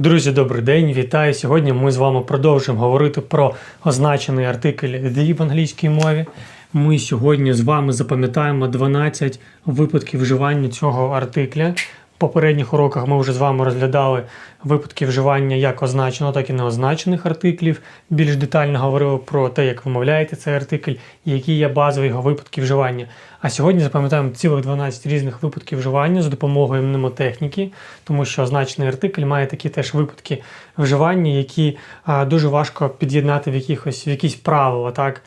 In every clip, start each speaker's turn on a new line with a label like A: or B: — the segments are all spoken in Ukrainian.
A: Друзі, добрий день, вітаю! Сьогодні ми з вами продовжуємо говорити про означений артикль the в англійській мові. Ми сьогодні з вами запам'ятаємо 12 випадків вживання цього артикля. Попередніх уроках ми вже з вами розглядали випадки вживання як означеного, так і неозначених артиклів. Більш детально говорили про те, як вимовляєте цей артикль і які є базові його випадки вживання. А сьогодні запам'ятаємо цілих 12 різних випадків вживання за допомогою мнемотехніки, тому що означений артикль має такі теж випадки вживання, які дуже важко під'єднати в якихось в якісь правила, так?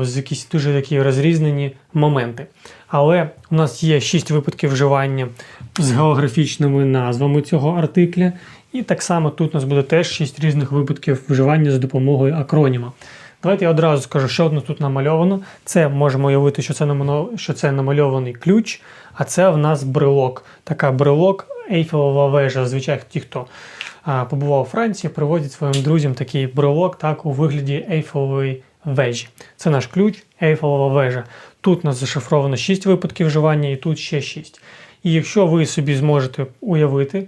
A: З якісь дуже такі розрізнені моменти. Але у нас є 6 випадків вживання з географічними назвами цього артикля. І так само тут у нас буде теж 6 різних випадків вживання за допомогою акроніма. Давайте я одразу скажу, що нас тут намальовано. Це можемо уявити, що це що це намальований ключ, а це в нас брелок. Така брелок, Ейфелева вежа. Зазвичай ті, хто побував у Франції, приводять своїм друзям такий брелок так, у вигляді Ейфелевої вежі. Це наш ключ, Ейфелева вежа. Тут у нас зашифровано 6 випадків вживання, і тут ще 6. І якщо ви собі зможете уявити,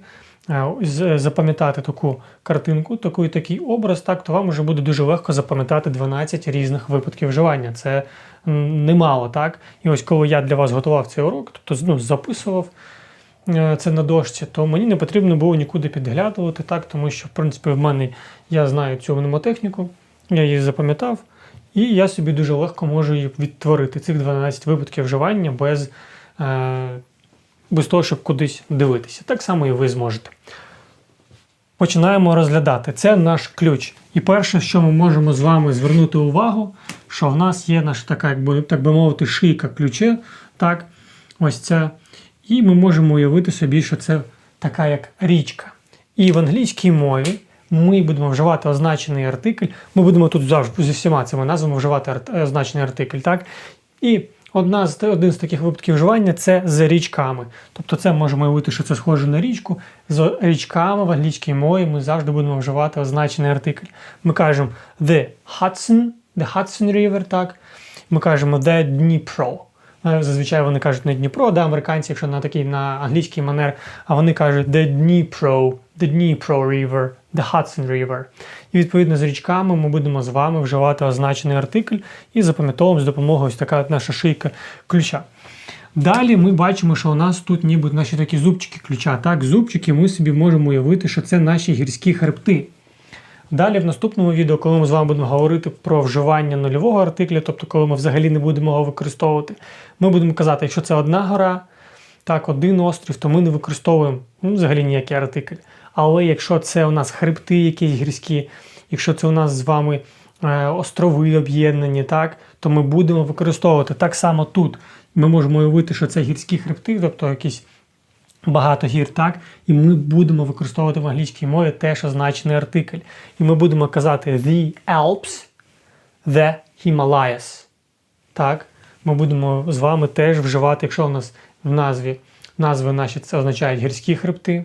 A: е, запам'ятати таку картинку, таку, такий образ, так, то вам вже буде дуже легко запам'ятати 12 різних випадків вживання. Це немало, так? І ось коли я для вас готував цей урок, тобто ну, записував е, це на дошці, то мені не потрібно було нікуди підглядувати, так, тому що, в принципі, в мене я знаю цю мнемотехніку, я її запам'ятав, і я собі дуже легко можу відтворити, цих 12 випадків вживання без, е, без того, щоб кудись дивитися. Так само і ви зможете. Починаємо розглядати. Це наш ключ. І перше, що ми можемо з вами звернути увагу, що в нас є наша така, як так би мовити, шийка ключа. Так, ось ця. І ми можемо уявити собі, що це така як річка. І в англійській мові ми будемо вживати означений артикль. Ми будемо тут завжди зі всіма цими назвами вживати арт- е, означений артикль. Так? І одна з, один з таких випадків вживання це з річками. Тобто це можемо уявити, що це схоже на річку. З річками в англійській мові ми завжди будемо вживати означений артикль. Ми кажемо the Hudson, the Hudson River, так? Ми кажемо the Dnipro. Е, Зазвичай вони кажуть не Дніпро, да, американці, якщо на такий на англійський манер, а вони кажуть the Dnipro, the Dnipro River, the Hudson River. І відповідно з річками ми будемо з вами вживати означений артикль і запам'ятовуємо з допомогою ось така наша шийка ключа. Далі ми бачимо, що у нас тут ніби наші такі зубчики ключа. Так, зубчики ми собі можемо уявити, що це наші гірські хребти. Далі в наступному відео, коли ми з вами будемо говорити про вживання нульового артикля, тобто коли ми взагалі не будемо його використовувати, ми будемо казати, якщо це одна гора, так, один острів, то ми не використовуємо ну, взагалі ніякий артикль. Але якщо це у нас хребти якісь гірські, якщо це у нас з вами е, острови об'єднані, так, то ми будемо використовувати так само тут. Ми можемо уявити, що це гірські хребти, тобто якісь багато гір, так? І ми будемо використовувати в англійській мові теж означений артикль. І ми будемо казати the Alps, the Himalayas. Так? Ми будемо з вами теж вживати, якщо у нас в назві назви наші це означають гірські хребти,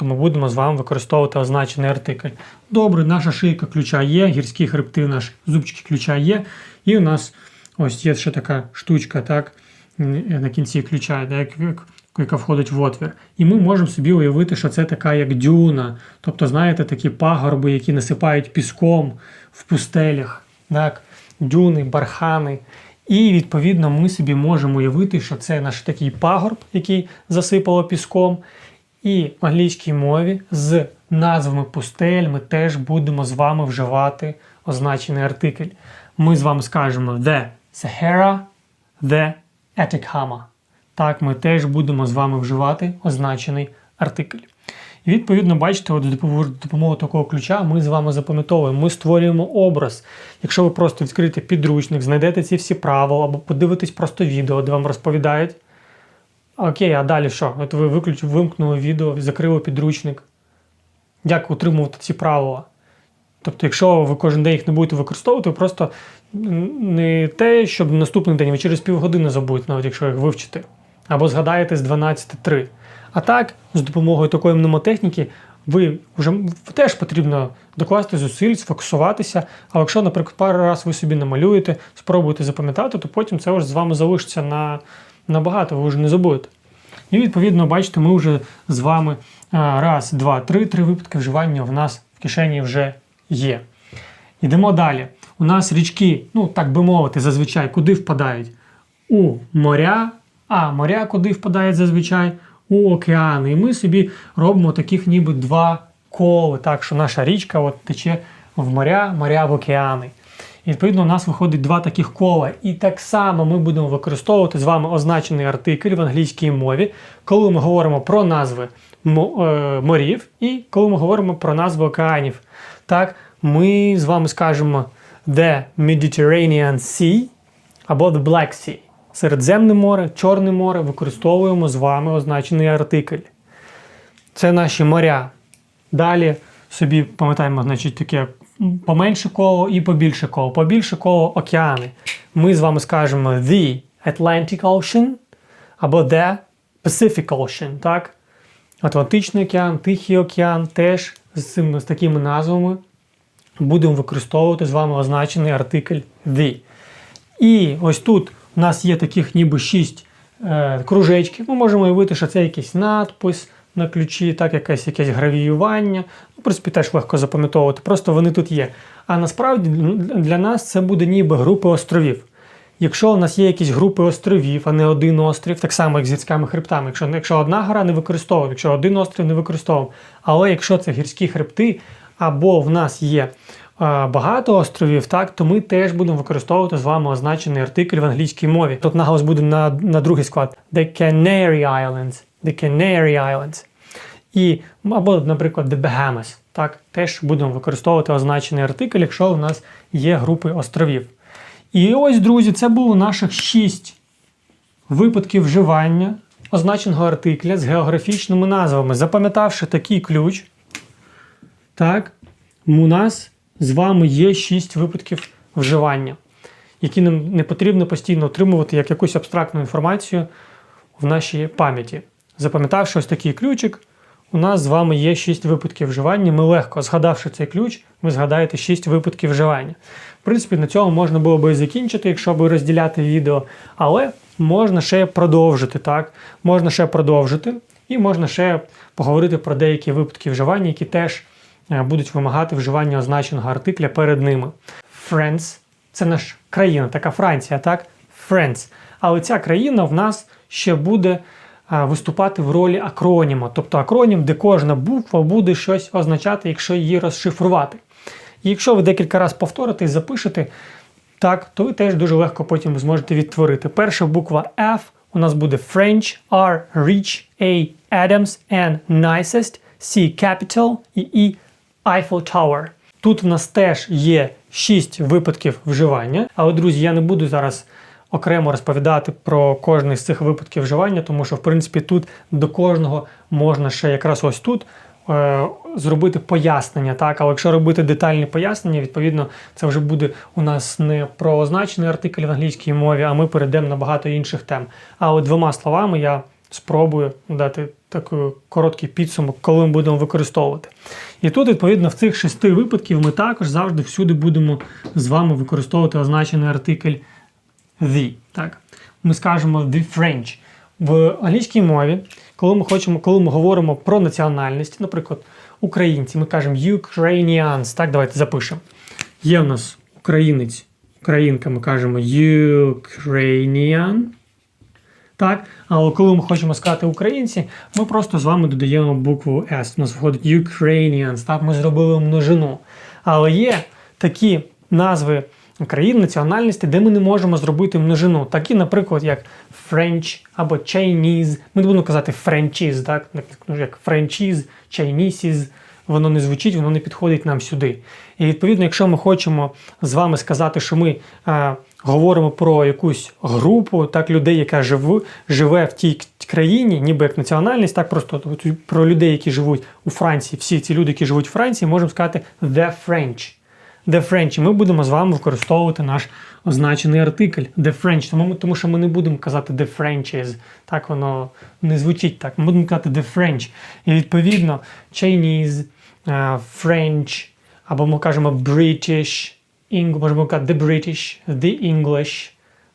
A: то ми будемо з вами використовувати означений артикль. Добре, наша шийка ключа є, гірські хребти, наші зубчики ключа є. І у нас ось є ще така штучка, так, на кінці ключа, так, як- яка входить в отвір. І ми можемо собі уявити, що це така як дюна. Тобто, знаєте, такі пагорби, які насипають піском в пустелях, так, дюни, бархани. І відповідно ми собі можемо уявити, що це наш такий пагорб, який засипало піском. І в англійській мові з назвами пустель ми теж будемо з вами вживати означений артикль. Ми з вами скажемо The Sahara, The Atacama. Так, ми теж будемо з вами вживати означений артикль. І відповідно, бачите, от допомогою такого ключа ми з вами запам'ятовуємо, ми створюємо образ. Якщо ви просто відкрите підручник, знайдете ці всі правила або подивитесь просто відео, де вам розповідають. Окей, а далі що? От ви виключ, вимкнули відео, закрили підручник. Як утримувати ці правила? Тобто, якщо ви кожен день їх не будете використовувати, ви просто не те, щоб наступний день ви через півгодини забудете, навіть якщо їх вивчите, або згадаєте з 12.3. А так, з допомогою такої мнемотехніки, ви вже теж потрібно докласти зусиль, сфокусуватися. А якщо, наприклад, пару разів ви собі намалюєте, спробуєте запам'ятати, то потім це вже з вами залишиться на набагато, ви вже не забудете. І відповідно, бачите, ми вже з вами раз, два, три, три випадки вживання в нас в кишені вже є. Йдемо далі. У нас річки, ну так би мовити, зазвичай куди впадають? У моря, а моря куди впадають зазвичай? У океани. І ми собі робимо таких ніби два коли, так що наша річка от тече в моря, моря в океани. І відповідно у нас виходить два таких кола. І так само ми будемо використовувати з вами означений артикль в англійській мові, коли ми говоримо про назви е, морів і коли ми говоримо про назви океанів. Так, ми з вами скажемо The Mediterranean Sea або The Black Sea. Середземне море, Чорне море використовуємо з вами означений артикль. Це наші моря. Далі собі пам'ятаємо, значить, таке поменше коло і побільше коло. Побільше коло океани. Ми з вами скажемо The Atlantic Ocean або The Pacific Ocean, так? Атлантичний океан, Тихий океан теж з, цими, з такими назвами будемо використовувати з вами означений артикль The. І ось тут у нас є таких ніби шість е, кружечків. Ми можемо уявити, що це якийсь надпис на ключі, так, якесь, якесь гравіювання. Ну, в принципі, теж легко запам'ятовувати. Просто вони тут є. А насправді для нас це буде ніби групи островів. Якщо у нас є якісь групи островів, а не один острів, так само як з гірськими хребтами. Якщо, якщо одна гора не використовуємо, якщо один острів не використовуємо. Але якщо це гірські хребти, або в нас є е, багато островів, так, то ми теж будемо використовувати з вами означений артикль в англійській мові. Тут наголос буде на, на другий склад. The Canary Islands. The Canary Islands. І, або, наприклад, The Bahamas. Так, теж будемо використовувати означений артикль, якщо у нас є групи островів. І ось, друзі, це було наших шість випадків вживання означеного артикля з географічними назвами. Запам'ятавши такий ключ, так, у нас з вами є шість випадків вживання, які нам не потрібно постійно отримувати як якусь абстрактну інформацію в нашій пам'яті. Запам'ятавши ось такий ключик, у нас з вами є 6 випадків вживання. Ми легко, згадавши цей ключ, ви згадаєте 6 випадків вживання. В принципі, на цьому можна було би і закінчити, якщо би розділяти відео, але можна ще продовжити, так? Можна ще продовжити, і можна ще поговорити про деякі випадки вживання, які теж е, будуть вимагати вживання означеного артикля перед ними. France – це наша країна, така Франція, так? France. Але ця країна в нас ще буде виступати в ролі акроніма, тобто акронім, де кожна буква буде щось означати, якщо її розшифрувати. І якщо ви декілька разів повторите і запишете, так, то ви теж дуже легко потім зможете відтворити. Перша буква F у нас буде French, R Rich, A Adams, N Nicest, C Capital і E Eiffel Tower. Тут у нас теж є 6 випадків вживання, але, друзі, я не буду зараз окремо розповідати про кожний з цих випадків вживання, тому що, в принципі, тут до кожного можна ще якраз ось тут е, зробити пояснення. Так, але якщо робити детальні пояснення, відповідно, це вже буде у нас не про означений артикль в англійській мові, а ми перейдемо на багато інших тем. Але двома словами я спробую дати такий короткий підсумок, коли ми будемо використовувати. І тут, відповідно, в цих шести випадків ми також завжди всюди будемо з вами використовувати означений артикль the. Так? Ми скажемо the French. В англійській мові, коли ми хочемо, коли ми говоримо про національність, наприклад, українці, ми кажемо Ukrainians. Так, давайте запишемо. Є в нас українець, українка, ми кажемо Ukrainian. Так, але коли ми хочемо сказати українці, ми просто з вами додаємо букву S. У нас виходить Ukrainians. Так, ми зробили множину. Але є такі назви країн, національності, де ми не можемо зробити множину. Такі, наприклад, як French або Chinese. Ми не будемо казати Frenchies, так? як Frenchies, Chineses. Воно не звучить, воно не підходить нам сюди. І відповідно, якщо ми хочемо з вами сказати, що ми е, говоримо про якусь групу так, людей, яка живу, живе в тій країні, ніби як національність, так просто про людей, які живуть у Франції, всі ці люди, які живуть у Франції, можемо сказати The French. The French. І ми будемо з вами використовувати наш означений артикль The French. Тому, тому що ми не будемо казати The Frenches. Так воно не звучить так. Ми будемо казати The French. І відповідно Chinese, uh, French, або ми кажемо British, English, можемо казати The British, The English,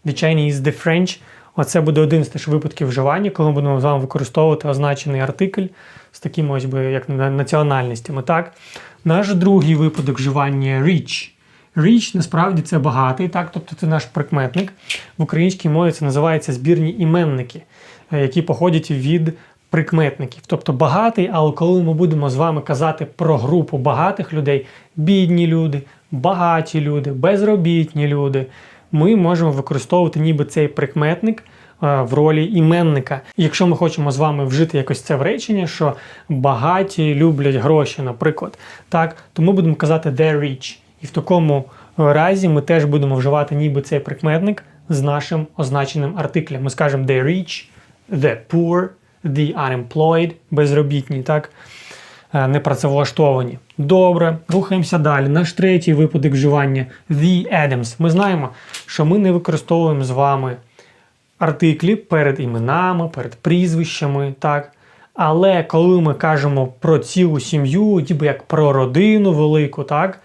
A: The Chinese, The French. Оце буде один з тих випадків вживання, коли ми будемо з вами використовувати означений артикль з такими ось би як національностями. Так? Наш другий випадок вживання rich. Rich насправді це багатий, так? тобто це наш прикметник. В українській мові це називається збірні іменники, е, які походять від прикметників. Тобто багатий, але коли ми будемо з вами казати про групу багатих людей, бідні люди, багаті люди, безробітні люди, ми можемо використовувати ніби цей прикметник в ролі іменника. Якщо ми хочемо з вами вжити якось це в речення, що багаті люблять гроші, наприклад, так, то ми будемо казати they're rich. І в такому разі ми теж будемо вживати ніби цей прикметник з нашим означеним артиклем. Ми скажемо they're rich, the poor, the unemployed, безробітні, так? Е, непрацевлаштовані. Добре, рухаємося далі. Наш третій випадок вживання the Adams. Ми знаємо, що ми не використовуємо з вами артиклі перед іменами, перед прізвищами, так? Але коли ми кажемо про цілу сім'ю, ніби як про родину велику, так?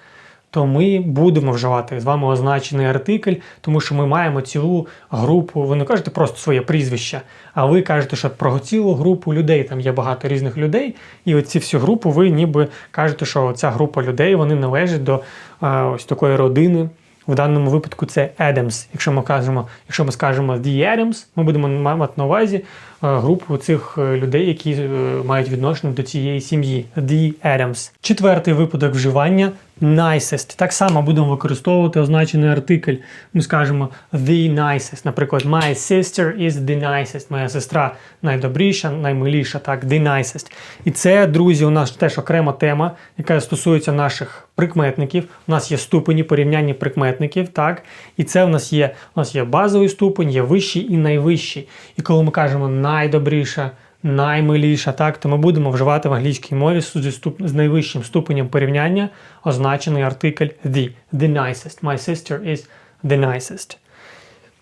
A: то ми будемо вживати з вами означений артикль, тому що ми маємо цілу групу. Ви не кажете просто своє прізвище, а ви кажете, що про цілу групу людей там є багато різних людей, і оці всю групу ви ніби кажете, що ця група людей вони належать до е, ось такої родини. В даному випадку це Adams. Якщо ми кажемо, якщо ми скажемо The Adams, ми будемо мати на увазі групу цих е, людей, які е, мають відношення до цієї сім'ї. The Adams. Четвертий випадок вживання nicest. Так само будемо використовувати означений артикль. Ми скажемо the nicest. Наприклад, my sister is the nicest. Моя сестра найдобріша, наймиліша, так, the nicest. І це, друзі, у нас теж окрема тема, яка стосується наших прикметників. У нас є ступені порівняння прикметників, так. І це у нас є у нас є базовий ступень, є вищий і найвищий. І коли ми кажемо найдобріша, наймиліша, так, то ми будемо вживати в англійській мові з, ступ- з найвищим ступенем порівняння означений артикль the. The nicest. My sister is the nicest.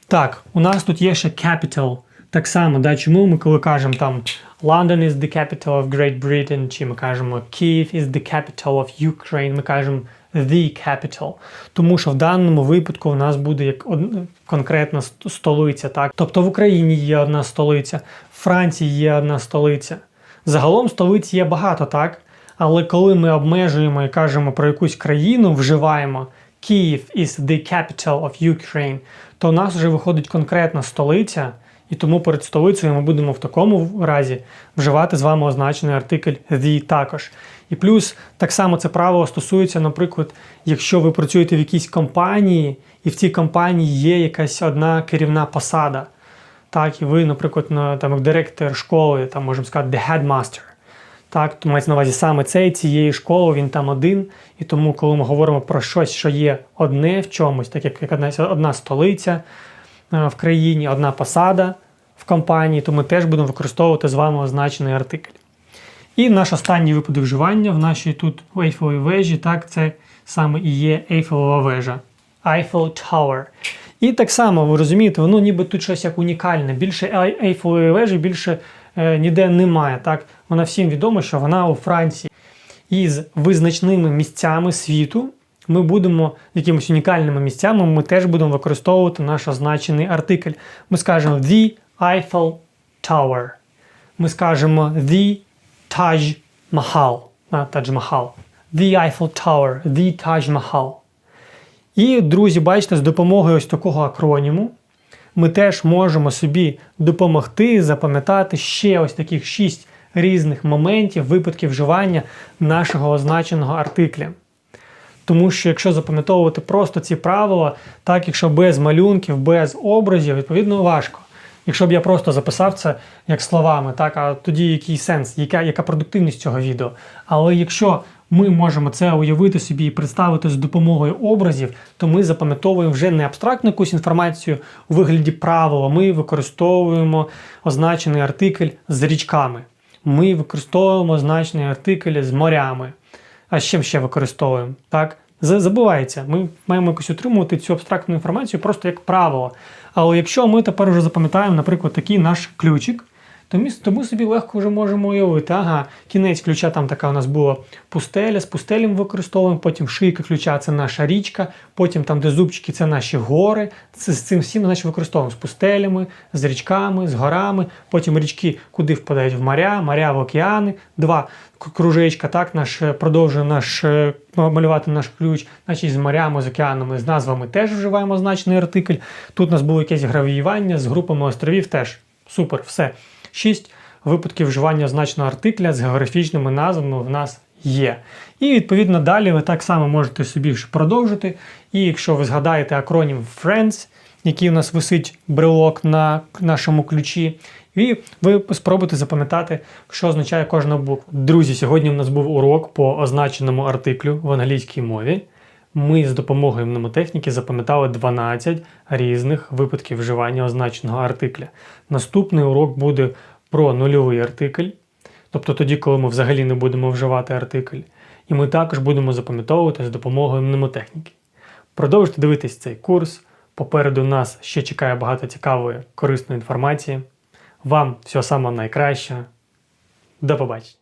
A: Так, у нас тут є ще capital. Так само, да, чому ми коли кажемо там London is the capital of Great Britain, чи ми кажемо Kyiv is the capital of Ukraine, ми кажемо the capital. Тому що в даному випадку у нас буде як конкретна столиця. Так? Тобто в Україні є одна столиця, в Франції є одна столиця. Загалом столиць є багато, так? Але коли ми обмежуємо і кажемо про якусь країну, вживаємо Kyiv is the capital of Ukraine, то у нас вже виходить конкретна столиця, і тому перед столицею ми будемо в такому разі вживати з вами означений артикль the також. І плюс так само це правило стосується, наприклад, якщо ви працюєте в якійсь компанії, і в цій компанії є якась одна керівна посада. Так, і ви, наприклад, на, там, як директор школи, там можемо сказати, the headmaster. Так, то мається на увазі саме цей цієї школи, він там один. І тому, коли ми говоримо про щось, що є одне в чомусь, так як, одна, столиця в країні, одна посада в компанії, то ми теж будемо використовувати з вами означений артикль. І наш останній випадок вживання в нашій тут Ейфелевій вежі, так, це саме і є Ейфелева вежа. Eiffel Tower. І так само, ви розумієте, воно ніби тут щось як унікальне. Більше Ей- Ейфелевої вежі більше е, ніде немає. Так? Вона всім відомо, що вона у Франції. І з визначними місцями світу ми будемо якимись унікальними місцями, ми теж будемо використовувати наш означений артикль. Ми скажемо The Eiffel Tower. Ми скажемо The Taj Mahal. Taj Mahal. The Eiffel Tower. The Taj Mahal. І, друзі, бачите, з допомогою ось такого акроніму ми теж можемо собі допомогти запам'ятати ще ось таких шість різних моментів, випадків вживання нашого означеного артикля. Тому що якщо запам'ятовувати просто ці правила, так якщо без малюнків, без образів, відповідно важко. Якщо б я просто записав це як словами, так, а тоді який сенс, яка, яка продуктивність цього відео. Але якщо ми можемо це уявити собі і представити з допомогою образів, то ми запам'ятовуємо вже не абстрактну якусь інформацію у вигляді правила, ми використовуємо означений артикль з річками. Ми використовуємо означений артикль з морями. А з чим ще використовуємо? Так? Забувається, ми маємо якось отримувати цю абстрактну інформацію просто як правило. Але якщо ми тепер вже запам'ятаємо, наприклад, такий наш ключик, Тому, тому собі легко вже можемо уявити. Ага, кінець ключа там така у нас була пустеля, з пустелем використовуємо, потім шийка ключа це наша річка, потім там, де зубчики, це наші гори. Це, з цим всім значить, використовуємо з пустелями, з річками, з горами. Потім річки куди впадають в моря, моря в океани. Два кружечка, так, наш е, продовжує наш е, малювати наш ключ, значить з морями, з океанами, з назвами теж вживаємо значний артикль. Тут у нас було якесь гравіювання з групами островів теж. Супер, все. Шість випадків вживання значного артикля з географічними назвами в нас є. І відповідно далі ви так само можете собі продовжити. І якщо ви згадаєте акронім FRIENDS, який у нас висить брелок на нашому ключі, і ви спробуйте запам'ятати, що означає кожна буква. Друзі, сьогодні у нас був урок по означеному артиклю в англійській мові. Ми з допомогою мнемотехніки запам'ятали 12 різних випадків вживання означеного артикля. Наступний урок буде про нульовий артикль, тобто тоді, коли ми взагалі не будемо вживати артикль. І ми також будемо запам'ятовувати з допомогою мнемотехніки. Продовжуйте дивитись цей курс. Попереду нас ще чекає багато цікавої, корисної інформації. Вам всього самого найкращого. До побачення!